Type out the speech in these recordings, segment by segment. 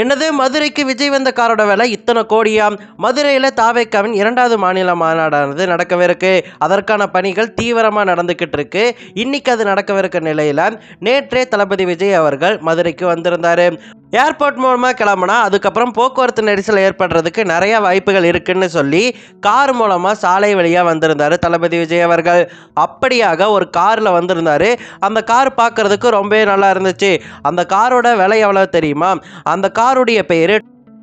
என்னது மதுரைக்கு விஜய் வந்த காரோட விலை? இத்தனை கோடியாம் மதுரையில் தாவேக்காவின் இரண்டாவது மாநில மாநாடானது நடக்கவிருக்கு அதற்கான பணிகள் தீவிரமாக நடந்துக்கிட்டு இருக்கு. இன்னைக்கு அது நடக்கவிருக்க நிலையில் நேற்றே தளபதி விஜய் அவர்கள் மதுரைக்கு வந்திருந்தார். ஏர்போர்ட் மூலமாக கிளம்புனா அதுக்கப்புறம் போக்குவரத்து நெரிசல் ஏற்படுறதுக்கு நிறைய வாய்ப்புகள் இருக்குன்னு சொல்லி கார் மூலமாக சாலை வழியாக வந்திருந்தார் தளபதி விஜய் அவர்கள். அப்படியாக ஒரு காரில் வந்திருந்தார். அந்த கார் பார்க்கறதுக்கு ரொம்பவே நல்லா இருந்துச்சு. அந்த காரோட விலை எவ்வளோ தெரியுமா? அந்த காருடைய பேர்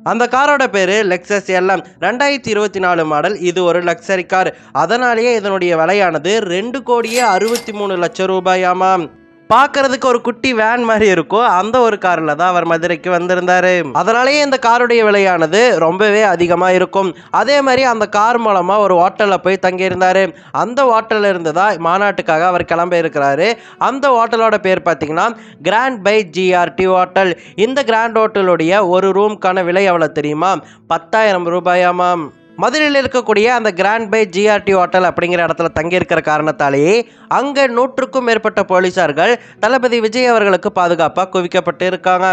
அந்த காரோட பேர் லெக்ஸஸ் எல்எம் ரெண்டாயிரத்தி இருபத்தி நாலு மாடல். இது ஒரு லக்ஸரி கார் அதனாலேயே இதனுடைய விலையானது ரெண்டு கோடியே அறுபத்தி மூணு லட்சம் ரூபாயாமாம். பார்க்கறதுக்கு ஒரு குட்டி வேன் மாதிரி இருக்கும் அந்த ஒரு காரில் தான் அவர் மதுரைக்கு வந்திருந்தாரு. அதனாலேயே இந்த காருடைய விலையானது ரொம்பவே அதிகமாக இருக்கும். அதே மாதிரி அந்த கார் மூலமாக ஒரு ஹோட்டலில் போய் தங்கியிருந்தார். அந்த ஹோட்டலில் இருந்து தான் மாநாட்டுக்காக அவர் கிளம்ப இருக்கிறாரு. அந்த ஹோட்டலோட பேர் பார்த்தீங்கன்னா கிராண்ட் பை ஜிஆர்டி ஹோட்டல் இந்த கிராண்ட் ஹோட்டலுடைய ஒரு ரூம்க்கான விலை எவ்வளோ தெரியுமா? பத்தாயிரம் ரூபாயாமாம். மதுரையில் இருக்கக்கூடிய அந்த கிராண்ட் பை ஜிஆர்டி ஹோட்டல் அப்படிங்கிற இடத்துல தங்கியிருக்கிற காரணத்தாலேயே அங்கே நூற்றுக்கும் மேற்பட்ட போலீசார்கள் தளபதி விஜய் அவர்களுக்கு பாதுகாப்பாக குவிக்கப்பட்டு இருக்காங்க.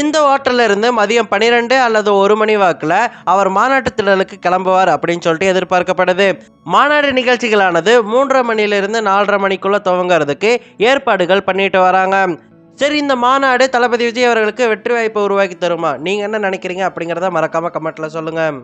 இந்த ஹோட்டலில் இருந்து மதியம் பன்னிரெண்டு அல்லது ஒரு மணி வாக்கில் அவர் மாநாட்டு திடலுக்கு கிளம்புவார் அப்படின்னு சொல்லிட்டு எதிர்பார்க்கப்படுது. மாநாடு நிகழ்ச்சிகளானது மூன்றரை மணியிலிருந்து நாலரை மணிக்குள்ளே துவங்குறதுக்கு ஏற்பாடுகள் பண்ணிட்டு வராங்க. சரி இந்த மாநாடு தளபதி விஜய் அவர்களுக்கு வெற்றி வாய்ப்பை உருவாக்கி தருமா? நீங்கள் என்ன நினைக்கிறீங்க அப்படிங்கிறத மறக்காமல் கமெண்ட்டில் சொல்லுங்கள்